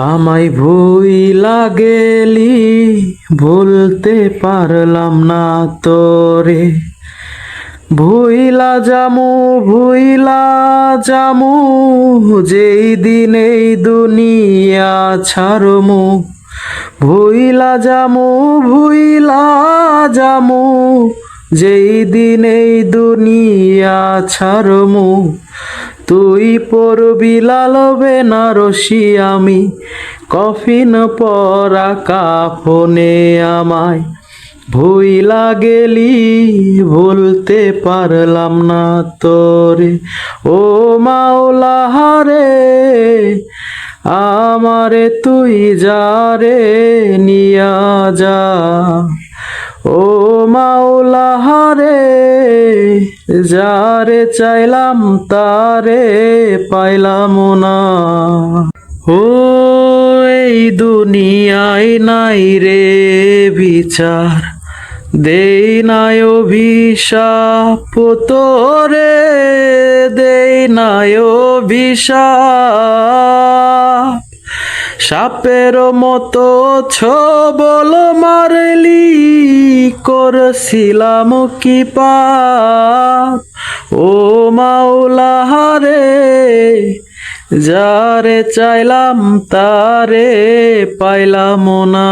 আমায় ভুই লাগেলি, বলতে পারলাম না তোরে। ভুইলা জামু ভুইলা জামু, যেই দিন এই দুনিয়া ছাড়মু। ভুইলা জামু ভুইলা জামু, যেই দিন এই দুনিয়া ছাড়মু। তুই পড়বি লালবে না রশি আমি। কফিন পরা কাফনে আমায়। ভুইলা গেলি ভুলতে পারলাম না তোরে। ও মাওলা হারে, আমারে তুই যারে নিয়া যা। ও মাওলা যারে চাইলাম, তারে পাইলাম না। ও, এই দুনিয়ায় নাই রে বিচার। দেই নাই অভিশাপ তোরে, দেই নাই অভিশাপ। সাপের মতো ছবল মারলি করছিলাম কি পাপ? ও মাওলা হারে যারে চাইলাম তারে পাইলাম না।